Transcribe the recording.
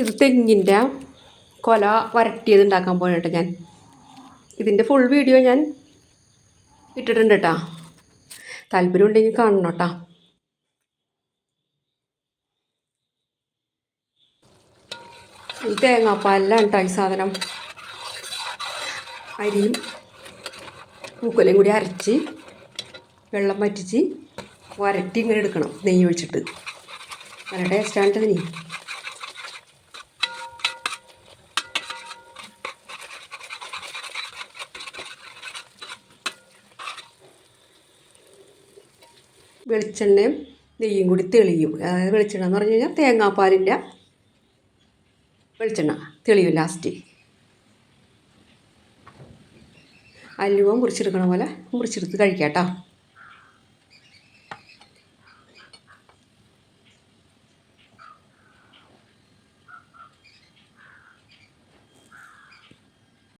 ഇത് തെങ്ങിന്റെ കൊല വരട്ടിയത് ഉണ്ടാക്കാൻ പോകണേട്ടോ ഞാൻ. ഇതിന്റെ ഫുൾ വീഡിയോ ഞാൻ ഇട്ടിട്ടുണ്ട് കേട്ടോ താല്പര്യം ഉണ്ടെങ്കിൽ കാണണം കേട്ടോ ഈ തേങ്ങാപ്പാലെല്ലാം കേട്ടോ ഈ സാധനം. അരിയും പൂക്കലയും കൂടി അരച്ച് വെള്ളം വറ്റിച്ച് വരട്ടി ഇങ്ങനെ എടുക്കണം നെയ്യ് ഒഴിച്ചിട്ട്. നല്ല ടേസ്റ്റാണ് ഇതിന്. വെളിച്ചെണ്ണയും നെയ്യും കൂടി തെളിയും. അതായത് വെളിച്ചെണ്ണ എന്ന് പറഞ്ഞു കഴിഞ്ഞാൽ തേങ്ങാപ്പാലിന്റെ വെളിച്ചെണ്ണ തെളിയും ലാസ്റ്റ് അല്ലുവ മുറിച്ചെടുക്കണ പോലെ മുറിച്ചെടുത്ത് കഴിക്കാം കേട്ടോ.